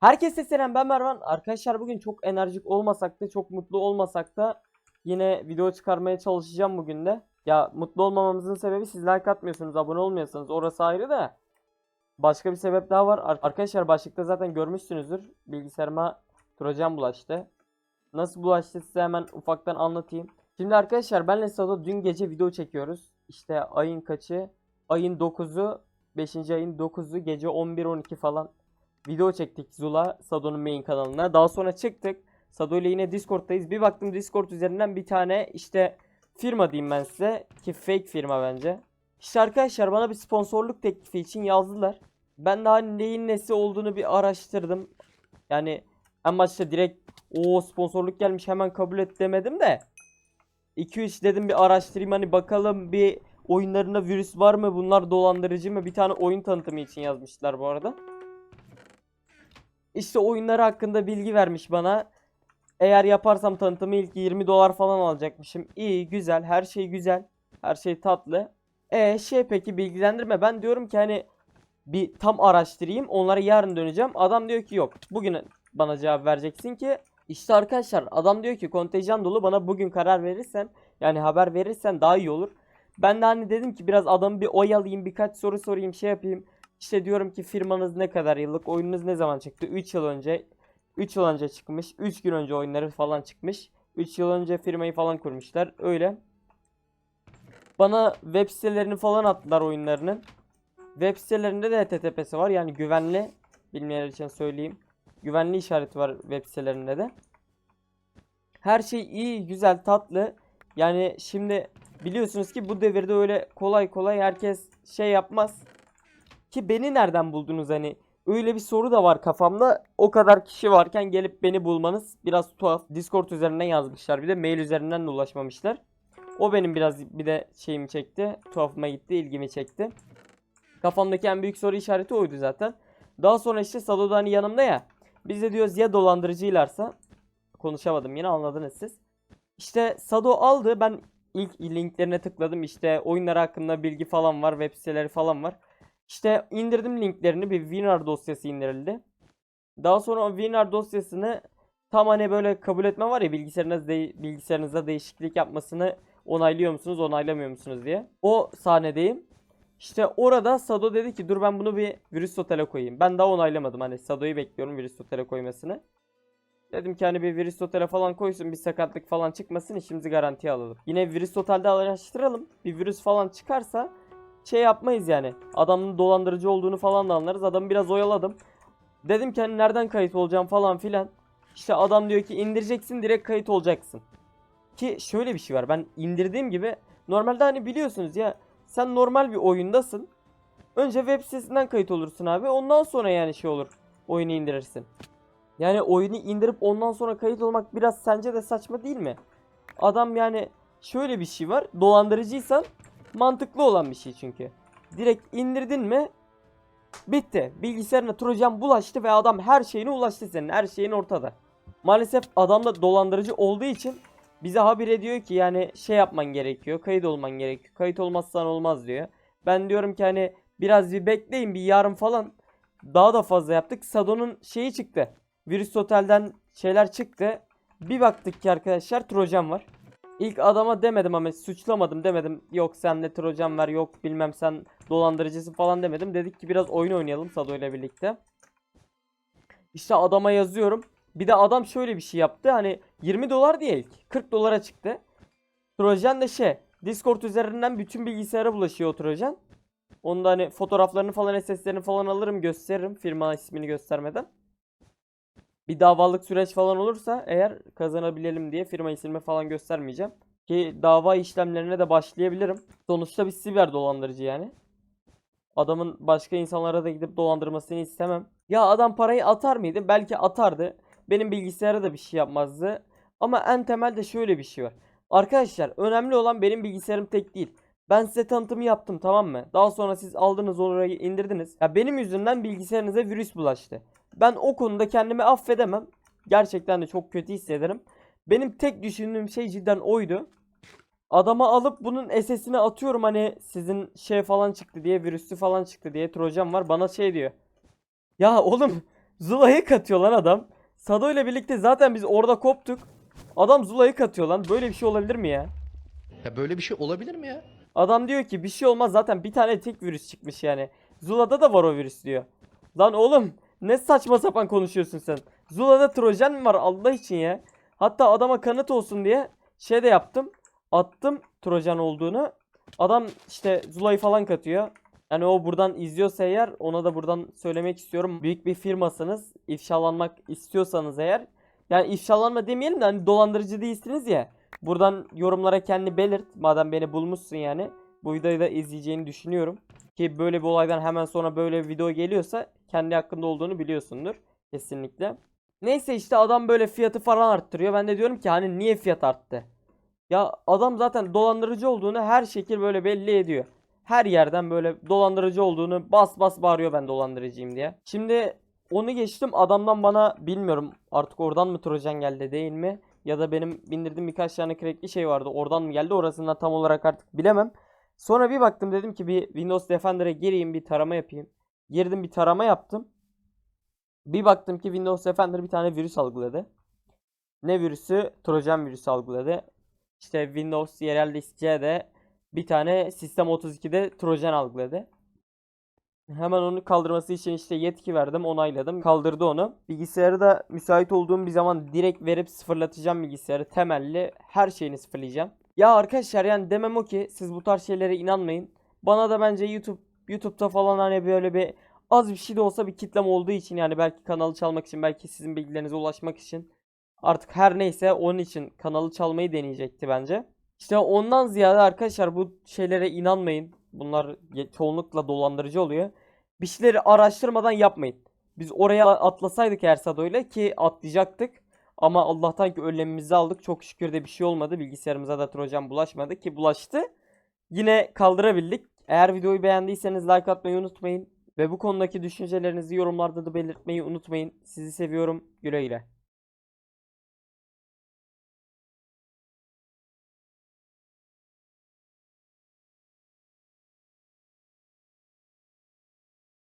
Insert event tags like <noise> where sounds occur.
Herkese selam ben Mervan. Arkadaşlar bugün çok enerjik olmasak da çok mutlu olmasak da yine video çıkarmaya çalışacağım bugün de. Ya mutlu olmamamızın sebebi siz like atmıyorsunuz, abone olmuyorsanız orası ayrı da. Başka bir sebep daha var. Ar- Arkadaşlar başlıkta zaten görmüşsünüzdür. Bilgisayarıma trojan bulaştı. Nasıl bulaştı size hemen ufaktan anlatayım. Şimdi arkadaşlar benle Sado dün gece video çekiyoruz. İşte ayın kaçı? Ayın 9'u, 5. ayın 9'u gece 11-12 falan video çektik Zula Sado'nun main kanalına. Daha sonra çıktık. Sado ile yine Discord'dayız. Bir baktım Discord üzerinden bir tane işte firma diyeyim ben size ki fake firma bence. İşte arkadaşlar bana bir sponsorluk teklifi için yazdılar. Ben daha neyin nesi olduğunu bir araştırdım. Yani en başta direkt o sponsorluk gelmiş hemen kabul et demedim de 2-3 dedim bir araştırayım hani bakalım bir oyunlarında virüs var mı bunlar dolandırıcı mı bir tane oyun tanıtımı için yazmışlar bu arada. İşte oyunları hakkında bilgi vermiş bana. Eğer yaparsam tanıtımı ilk 20 dolar falan alacakmışım. İyi, güzel, her şey güzel. Her şey tatlı. E şey peki bilgilendirme. Ben diyorum ki hani bir tam araştırayım. Onlara yarın döneceğim. Adam diyor ki yok. Bugün bana cevap vereceksin ki işte arkadaşlar adam diyor ki kontenjan dolu bana bugün karar verirsen yani haber verirsen daha iyi olur. Ben de hani dedim ki biraz adamı bir oyalayayım birkaç soru sorayım şey yapayım. İşte diyorum ki firmanız ne kadar yıllık, oyununuz ne zaman çıktı? 3 yıl önce, 3 yıl önce çıkmış, 3 gün önce oyunları falan çıkmış. 3 yıl önce firmayı falan kurmuşlar. Öyle. Bana web sitelerini falan attılar oyunlarının. Web sitelerinde de HTTP'si var. Yani güvenli. Bilmeyenler için söyleyeyim. Güvenli işareti var web sitelerinde de. Her şey iyi, güzel, tatlı. Yani şimdi biliyorsunuz ki bu devirde öyle kolay kolay herkes şey yapmaz. Ki beni nereden buldunuz hani? Öyle bir soru da var kafamda. O kadar kişi varken gelip beni bulmanız biraz tuhaf. Discord üzerinden yazmışlar. Bir de mail üzerinden de ulaşmamışlar. O benim biraz bir de şeyimi çekti. Tuhafıma gitti, ilgimi çekti. Kafamdaki en büyük soru işareti oydu zaten. Daha sonra işte Sado'da hani yanımda ya. Biz de diyoruz ya dolandırıcıylarsa. Konuşamadım yine anladınız siz. İşte Sado aldı. Ben ilk linklerine tıkladım. İşte oyunlar hakkında bilgi falan var. Web siteleri falan var. İşte indirdim linklerini bir WinRAR dosyası indirildi. Daha sonra o WinRAR dosyasını tam hani böyle kabul etme var ya bilgisayarınız de- bilgisayarınızda değişiklik yapmasını onaylıyor musunuz onaylamıyor musunuz diye. O sahnedeyim. İşte orada Sado dedi ki dur ben bunu bir virüs otele koyayım. Ben daha onaylamadım hani Sado'yu bekliyorum virüs otele koymasını. Dedim ki hani bir virüs otele falan koysun bir sakatlık falan çıkmasın işimizi garantiye alalım. Yine virüs otelde araştıralım. Bir virüs falan çıkarsa şey yapmayız yani. Adamın dolandırıcı olduğunu falan da anlarız. Adamı biraz oyaladım. Dedim ki hani nereden kayıt olacağım falan filan. İşte adam diyor ki indireceksin direkt kayıt olacaksın. Ki şöyle bir şey var. Ben indirdiğim gibi normalde hani biliyorsunuz ya sen normal bir oyundasın. Önce web sitesinden kayıt olursun abi. Ondan sonra yani şey olur. Oyunu indirirsin. Yani oyunu indirip ondan sonra kayıt olmak biraz sence de saçma değil mi? Adam yani şöyle bir şey var. Dolandırıcıysan mantıklı olan bir şey çünkü. Direkt indirdin mi bitti. Bilgisayarına trojan bulaştı ve adam her şeyine ulaştı senin. Her şeyin ortada. Maalesef adam da dolandırıcı olduğu için bize haber ediyor ki yani şey yapman gerekiyor. Kayıt olman gerekiyor. Kayıt olmazsan olmaz diyor. Ben diyorum ki hani biraz bir bekleyin bir yarın falan daha da fazla yaptık. Sado'nun şeyi çıktı. Virüs Otel'den şeyler çıktı. Bir baktık ki arkadaşlar trojan var. İlk adama demedim ama suçlamadım demedim. Yok sende trojan var yok bilmem sen dolandırıcısın falan demedim. Dedik ki biraz oyun oynayalım Sado ile birlikte. İşte adama yazıyorum. Bir de adam şöyle bir şey yaptı. Hani 20 dolar değil ilk. 40 dolara çıktı. Trojan da şey. Discord üzerinden bütün bilgisayara bulaşıyor o Trojan. Onda hani fotoğraflarını falan SS'lerini falan alırım gösteririm firma ismini göstermeden. Bir davalık süreç falan olursa eğer kazanabilelim diye firma ismimi falan göstermeyeceğim. Ki dava işlemlerine de başlayabilirim. Sonuçta bir siber dolandırıcı yani. Adamın başka insanlara da gidip dolandırmasını istemem. Ya adam parayı atar mıydı? Belki atardı. Benim bilgisayara da bir şey yapmazdı. Ama en temelde şöyle bir şey var. Arkadaşlar önemli olan benim bilgisayarım tek değil. Ben size tanıtımı yaptım tamam mı? Daha sonra siz aldınız orayı indirdiniz. Ya benim yüzümden bilgisayarınıza virüs bulaştı. Ben o konuda kendimi affedemem. Gerçekten de çok kötü hissederim. Benim tek düşündüğüm şey cidden oydu. Adama alıp bunun SS'ini atıyorum hani sizin şey falan çıktı diye virüsü falan çıktı diye trojan var. Bana şey diyor. Ya oğlum <laughs> Zula'yı katıyor lan adam. Sado ile birlikte zaten biz orada koptuk. Adam Zula'yı katıyor lan. Böyle bir şey olabilir mi ya? Ya böyle bir şey olabilir mi ya? Adam diyor ki bir şey olmaz zaten bir tane tek virüs çıkmış yani. Zula'da da var o virüs diyor. Lan oğlum ne saçma sapan konuşuyorsun sen. Zula'da trojan mi var Allah için ya. Hatta adama kanıt olsun diye şey de yaptım. Attım trojan olduğunu. Adam işte Zula'yı falan katıyor. Yani o buradan izliyorsa eğer ona da buradan söylemek istiyorum. Büyük bir firmasınız. İfşalanmak istiyorsanız eğer. Yani ifşalanma demeyelim de hani dolandırıcı değilsiniz ya. Buradan yorumlara kendi belirt. Madem beni bulmuşsun yani. Bu videoyu da izleyeceğini düşünüyorum. Ki böyle bir olaydan hemen sonra böyle bir video geliyorsa kendi hakkında olduğunu biliyorsundur. Kesinlikle. Neyse işte adam böyle fiyatı falan arttırıyor. Ben de diyorum ki hani niye fiyat arttı? Ya adam zaten dolandırıcı olduğunu her şekil böyle belli ediyor. Her yerden böyle dolandırıcı olduğunu bas bas bağırıyor ben dolandırıcıyım diye. Şimdi onu geçtim adamdan bana bilmiyorum artık oradan mı trojan geldi değil mi? Ya da benim bindirdiğim birkaç tane crackli şey vardı oradan mı geldi orasından tam olarak artık bilemem. Sonra bir baktım dedim ki bir Windows Defender'a gireyim bir tarama yapayım. Girdim bir tarama yaptım. Bir baktım ki Windows Defender bir tane virüs algıladı. Ne virüsü? Trojan virüsü algıladı. İşte Windows yerel disk C'de bir tane Sistem 32'de Trojan algıladı. Hemen onu kaldırması için işte yetki verdim, onayladım. Kaldırdı onu. Bilgisayarı da müsait olduğum bir zaman direkt verip sıfırlatacağım bilgisayarı. Temelli her şeyini sıfırlayacağım. Ya arkadaşlar yani demem o ki siz bu tarz şeylere inanmayın. Bana da bence YouTube YouTube'da falan hani böyle bir az bir şey de olsa bir kitlem olduğu için yani belki kanalı çalmak için belki sizin bilgilerinize ulaşmak için artık her neyse onun için kanalı çalmayı deneyecekti bence. İşte ondan ziyade arkadaşlar bu şeylere inanmayın. Bunlar çoğunlukla dolandırıcı oluyor. Bir şeyleri araştırmadan yapmayın. Biz oraya atlasaydık Ersado'yla ki atlayacaktık. Ama Allah'tan ki önlemimizi aldık. Çok şükür de bir şey olmadı. Bilgisayarımıza da trojan bulaşmadı ki bulaştı. Yine kaldırabildik. Eğer videoyu beğendiyseniz like atmayı unutmayın. Ve bu konudaki düşüncelerinizi yorumlarda da belirtmeyi unutmayın. Sizi seviyorum. Güle güle.